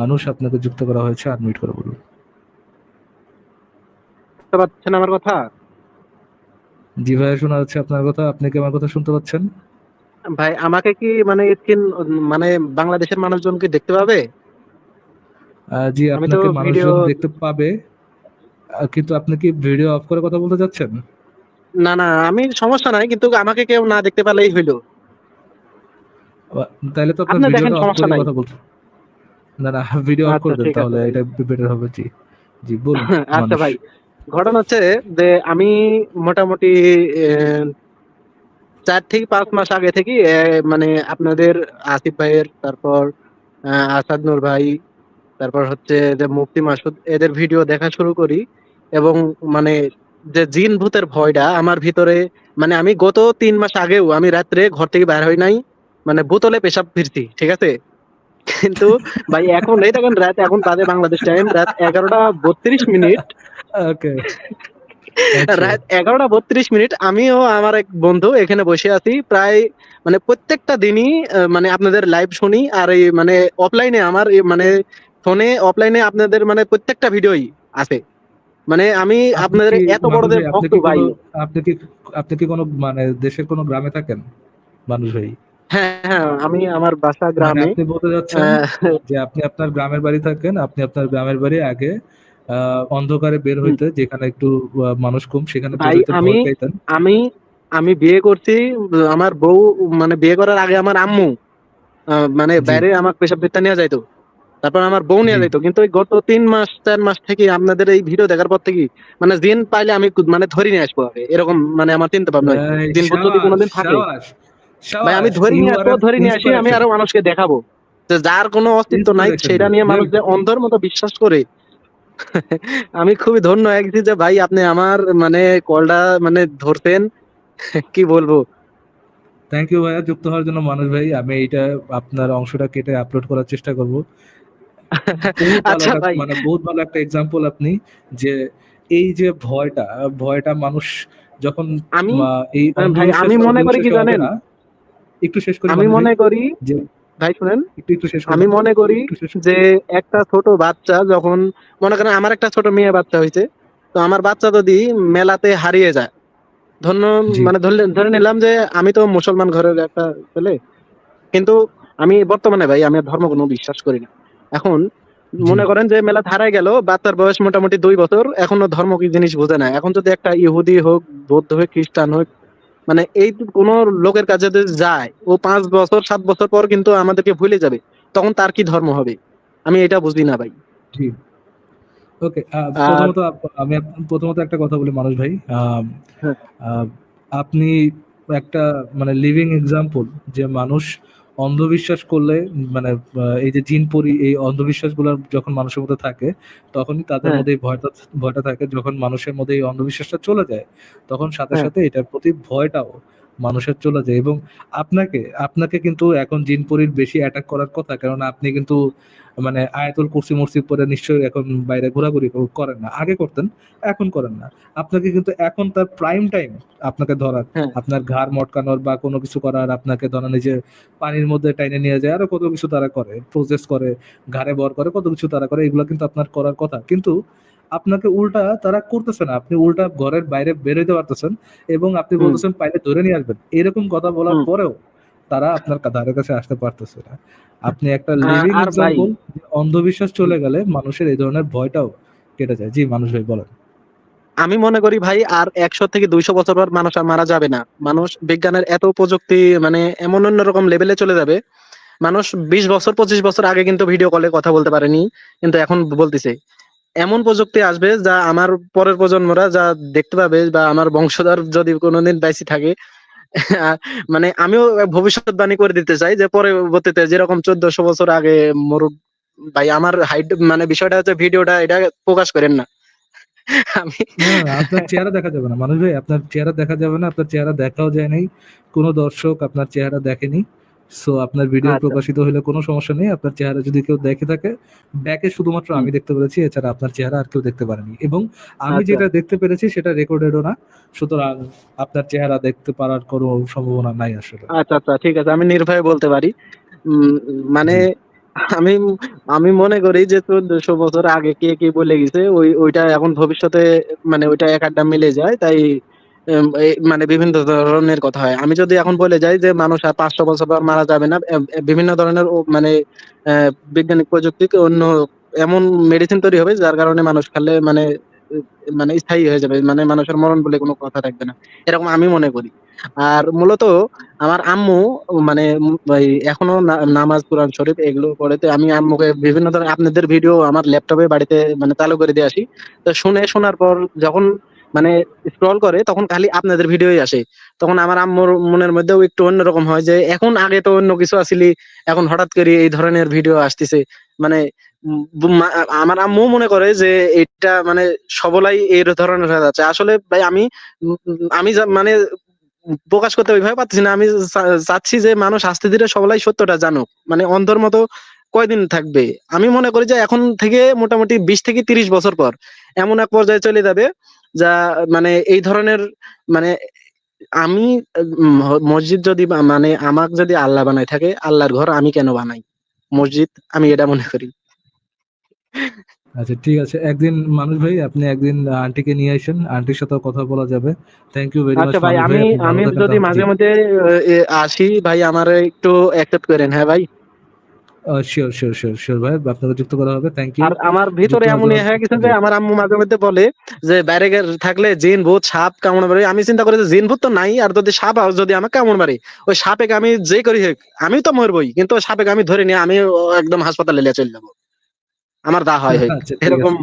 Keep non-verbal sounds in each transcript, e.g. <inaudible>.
মানুষ আপনাকে যুক্ত করা হয়েছে আনমিউট করে বলুন। বুঝতে পারছেন আমার কথা? জি ভাইয়া শোনা যাচ্ছে আপনার কথা। আপনি কি আমার কথা শুনতে পাচ্ছেন? ভাই আমাকে কি মানে স্ক্রিন মানে বাংলাদেশের দেখতে পাবে? জি আপনাকে মানুষজন দেখতে পাবে। কিন্তু আপনি কি ভিডিও অফ করে কথা বলতে যাচ্ছেন? না না আমি সমস্যা নাই কিন্তু আমাকে কেউ না দেখতে পারলেই হইল। তাহলে তো আপনার ভিডিওটা অফ করে কথা বলতে না না ভিডিও আচ্ছা, করে দেন তাহলে এটা বেটার হবে জি। জি বলুন <laughs> আচ্ছা ভাই। ঘটনা হচ্ছে যে আমি মোটামুটি চার থেকে পাঁচ মাস আগে থেকে মানে আপনাদের আসিফ ভাইয়ের তারপর আসাদ নূর ভাই তারপর হচ্ছে যে মুফতি মাসুদ এদের ভিডিও দেখা শুরু করি এবং মানে যে জিন ভূতের ভয়টা আমার ভিতরে মানে আমি গত তিন মাস আগেও আমি রাত্রে ঘর থেকে বের হই নাই মানে বোতলে পেশাব ফিরছি ঠিক আছে? কিন্তু ভাই এখন এই দেখেন রাত এখন বাজে বাংলাদেশ টাইম রাত এগারোটা বত্রিশ মিনিট। ওকে <laughs> রাত এগারোটা বত্রিশ মিনিট আমিও আমার এক বন্ধু এখানে বসে আছি প্রায় মানে প্রত্যেকটা দিনই মানে আপনাদের লাইভ শুনি আর এই মানে অফলাইনে আমার মানে ফোনে অফলাইনে আপনাদের মানে প্রত্যেকটা ভিডিওই আছে। মানে আমি আপনাদের এত বড়দের ভক্ত ভাই। আপনি কি আপনি কি কোনো মানে দেশের কোনো গ্রামে থাকেন? মানুষ ভাই। হ্যাঁ হ্যাঁ আমি আমার বাসা মানে গ্রামে আপনি বলতে যাচ্ছেন যে আপনি আপনার গ্রামের বাড়ি থাকেন আপনি আপনার গ্রামের বাড়ি আগে অন্ধকারে বের হইতে যেখানে একটু মানুষ কম সেখানে আমি- আমি আমি বিয়ে করছি আমার বউ মানে বিয়ে করার আগে আমার আম্মু মানে বাইরে আমার পেশাব দিতে নিয়ে যাইতো। তারপর আমার বউ নিয়ে যাইতো। কিন্তু গত তিন মাস চার মাস থেকে আপনাদের এই ভিডিও দেখার পর থেকে মানে দিন পাইলে আমি মানে ধরে নিয়ে আসব আগে। এরকম মানে আমার চিন্তা ভাবনা। দিন যদি কোনোদিন থাকে। ভাই আমি ধরে নিয়ে আসব ধরে নিয়ে আসি আমি আরও মানুষকে দেখাবো। যে যার কোনো অস্তিত্ব নাই সেটা নিয়ে মানুষ যে. অন্ধের মতো বিশ্বাস করে <laughs> আমি খুবই ধন্য গেছি যে ভাই আপনি আমার মানে কলটা মানে ধরতেন <laughs> কি বলব? থ্যাংক ইউ ভাইয়া যুক্ত হওয়ার জন্য মানুষ ভাই আমি এইটা আপনার অংশটা কেটে আপলোড করার চেষ্টা করব। <laughs> আচ্ছা ভাই। মানে বহুত ভালো একটা এক্সাম্পল আপনি যে এই যে ভয়টা ভয়টা মানুষ যখন আমি এই ভাই, আমি মনে করি কি জানেন? একটু শেষ করি আমি মনে করি ভাই শুনেন একটু একটু শেষ আমি মনে করি। যে একটা ছোট বাচ্চা যখন মনে করেন আমার একটা ছোট মেয়ে বাচ্চা হয়েছে তো আমার বাচ্চা যদি মেলাতে হারিয়ে যায় ধন্য মানে ধরলে ধরে নিলাম যে আমি তো মুসলমান ঘরের একটা ছেলে কিন্তু আমি বর্তমানে ভাই আমি ধর্ম কোনো বিশ্বাস করি না। এখন মনে করেন যে মেলা হারাই গেল বাচ্চার বয়স মোটামুটি দুই বছর এখনও ধর্ম কি জিনিস বোঝে না। এখন যদি একটা ইহুদি হোক বৌদ্ধ হোক খ্রিস্টান হোক মানে এই কোন লোকের কাছে যদি যায় ও পাঁচ বছর সাত বছর পর কিন্তু আমাদেরকে ভুলে যাবে তখন তার কি ধর্ম হবে? আমি এটা বুঝি না ভাই। ওকে প্রথমত আমি প্রথমত একটা কথা বলি মানুষ ভাই হ্যাঁ। আহ, আপনি একটা মানে লিভিং এক্সাম্পল যে মানুষ অন্ধবিশ্বাস করলে মানে এই যে জিন পরি এই অন্ধবিশ্বাসগুলো যখন মানুষের মধ্যে থাকে তখনই তাদের হ্যাঁ। মধ্যে ভয়টা ভয়টা থাকে যখন মানুষের মধ্যে এই অন্ধবিশ্বাসটা চলে যায় তখন সাথে হ্যাঁ। সাথে এটার প্রতি ভয়টাও মানুষের চলে যায় এবং আপনাকে আপনাকে কিন্তু এখন জিন পরির বেশি অ্যাটাক করার কথা কারণ আপনি কিন্তু মানে আয়াতুল কুরসি মুরসি পরে নিশ্চয়ই এখন বাইরে ঘোরাঘুরি করেন না। আগে করতেন এখন করেন না। আপনাকে কিন্তু এখন তার প্রাইম টাইম আপনাকে ধরার। হ্যাঁ। আপনার ঘাড় মটকানোর বা কোনো কিছু করার আপনাকে ধরা নিজে পানির মধ্যে টাইনে নিয়ে যায় আরও কত কিছু তারা করে প্রসেস করে ঘাড়ে বর করে কত কিছু তারা করে এগুলো কিন্তু আপনার করার কথা। কিন্তু আপনাকে উল্টা তারা করতেছে না। আপনি উল্টা ঘরের বাইরে বেরোতে পারতেছেন এবং আপনি বলতেছেন পাইলে ধরে নিয়ে আসবেন। এরকম কথা বলার পরেও তারা আপনার ধারে কাছে আসতে পারতেছে না। আপনি একটা লিভিং এক্সাম্পল অন্ধবিশ্বাস চলে গেলে মানুষের এই ধরনের ভয়টাও কেটে যায়। জি মানুষ ভাই বলেন। আমি মনে করি ভাই আর একশো থেকে দুইশো বছর পর মানুষ আর মারা যাবে না। মানুষ বিজ্ঞানের এত প্রযুক্তি মানে এমন অন্যরকম লেভেলে চলে যাবে। মানুষ বিশ বছর পঁচিশ বছর আগে কিন্তু ভিডিও কলে কথা বলতে পারেনি কিন্তু এখন বলতেছে। এমন প্রযুক্তি আসবে যা আমার পরের প্রজন্মরা যা দেখতে পাবে বা আমার বংশধর যদি কোনোদিন বাইসি থাকে মানে আমিও ভবিষ্যৎবাণী করে দিতে চাই যে পরবর্তীতে যেরকম চোদ্দশো বছর আগে মরু ভাই, আমার হাইট মানে বিষয়টা হচ্ছে ভিডিওটা এটা প্রকাশ করেন না। আমি আপনার চেহারা দেখা যাবে না। মানুষ ভাই, আপনার চেহারা দেখা যাবে না, আপনার চেহারা দেখাও যায় নাই। কোনো দর্শক আপনার চেহারা দেখেনি। সো আপনার ভিডিও আচ্ছা। প্রকাশিত হলে কোনো সমস্যা নেই। আপনার চেহারা যদি কেউ দেখে থাকে ব্যাকে শুধুমাত্র আমি দেখতে পেরেছি এছাড়া আপনার চেহারা আর কেউ দেখতে পারেনি। এবং আমি আচ্ছা। যেটা দেখতে পেরেছি সেটা রেকর্ডেডও না। সুতরাং আপনার চেহারা দেখতে পারার কোনো সম্ভাবনা নাই আসলে। আচ্ছা আচ্ছা ঠিক আছে। আমি নির্ভয়ে বলতে পারি। মানে আমি আমি মনে করি যে চোদ্দশো বছর আগে কে কি বলে গেছে ওই ওইটা এখন ভবিষ্যতে মানে ওইটা এক আড্ডা মিলে যায়। তাই মানে বিভিন্ন ধরনের কথা হয়। আমি যদি এখন বলে যাই যে মানুষ আর পাঁচশো বছর পর মারা যাবে না বিভিন্ন ধরনের মানে বৈজ্ঞানিক প্রযুক্তি অন্য এমন মেডিসিন তৈরি হবে যার কারণে মানুষ খালে মানে মানে স্থায়ী হয়ে যাবে মানে মানুষের মরণ বলে কোনো কথা থাকবে না। এরকম আমি মনে করি। আর মূলত আমার আম্মু মানে এখনও নামাজ, কোরআন শরীফ এগুলো পড়েতে আমি আম্মুকে বিভিন্ন ধরনের, আপনাদের ভিডিও আমার ল্যাপটপে বাড়িতে মানে চালু করে দিয়ে আসি। তো শুনে, শোনার পর যখন মানে স্ক্রল করে, তখন খালি আপনাদের ভিডিওই আসে। তখন আমার আম্মুর মনের মধ্যেও একটু অন্যরকম হয় যে, এখন আগে তো অন্য কিছু আসিলি, এখন হঠাৎ করে এই ধরনের ভিডিও আসতেছে। মানে আমার আম্মু মনে করে যে, এটা মানে সবলাই এই ধরনের হয়ে যাচ্ছে। আসলে ভাই আমি আমি মানে প্রকাশ করতে ওইভাবে পারতেছি না। আমি চাচ্ছি যে মানুষ আস্তে ধীরে সবলাই সত্যটা জানুক। মানে অন্ধর মতো কয়দিন থাকবে? আমি মনে করি যে এখন থেকে মোটামুটি বিশ থেকে তিরিশ বছর পর এমন এক পর্যায়ে চলে যাবে যা মানে এই ধরনের মানে আমি মসজিদ যদি মানে আমাকে যদি আল্লাহ বানাই থাকে আল্লাহর ঘর আমি কেন বানাই? মসজিদ আমি এটা মনে করি। আচ্ছা ঠিক আছে। একদিন মানুষ ভাই আপনি একদিন আন্টিকে নিয়ে আসেন। আন্টির সাথে কথা বলা যাবে। থ্যাংক ইউ ভেরি মাচ আচ্ছা ভাই আমি আমি যদি মাঝে মধ্যে আসি ভাই আমার একটু অ্যাকসেপ্ট করেন হ্যাঁ ভাই? শিওর শিওর শিওর শিওর ভাই আপনাকে যুক্ত করা হবে। থ্যাংক ইউ আর আমার ভিতরে এমন হয়ে গেছে যে আমার আম্মু মাঝে মধ্যে বলে যে বাইরে থাকলে জিন ভূত সাপ কামড় মারে। আমি চিন্তা করি যে জিন ভূত তো নাই আর যদি সাপ যদি আমাকে কামড় মারে ওই সাপে আমি যে করি হোক আমি তো মরবই কিন্তু সাপে আমি ধরে নিয়ে আমি একদম হাসপাতালে নিয়ে চলে যাব। আমার দা হয় আচ্ছা এরকম।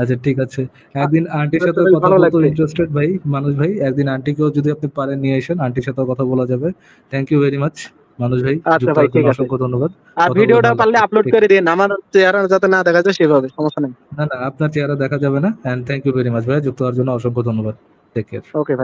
আচ্ছা ঠিক আছে। একদিন আন্টির সাথে কথা বলতে। ইন্টারেস্টেড ভাই মানুষ ভাই একদিন আন্টিকেও যদি আপনি পারেন নিয়ে আসেন আন্টির সাথে কথা বলা যাবে। থ্যাংক ইউ ভেরি মাচ মানুষ ভাই আচ্ছা ভাই, ঠিক আছে। অসংখ্য ধন্যবাদ। আর ভিডিওটা পারলে আপলোড করে দিন আমার চেহারা যাতে না দেখা যায় সেভাবে সমস্যা নেই। না না আপনার চেহারা দেখা যাবে না and thank you very much ভাই যুক্ত হওয়ার জন্য অসংখ্য ধন্যবাদ। টেক কেয়ার ওকে ভাই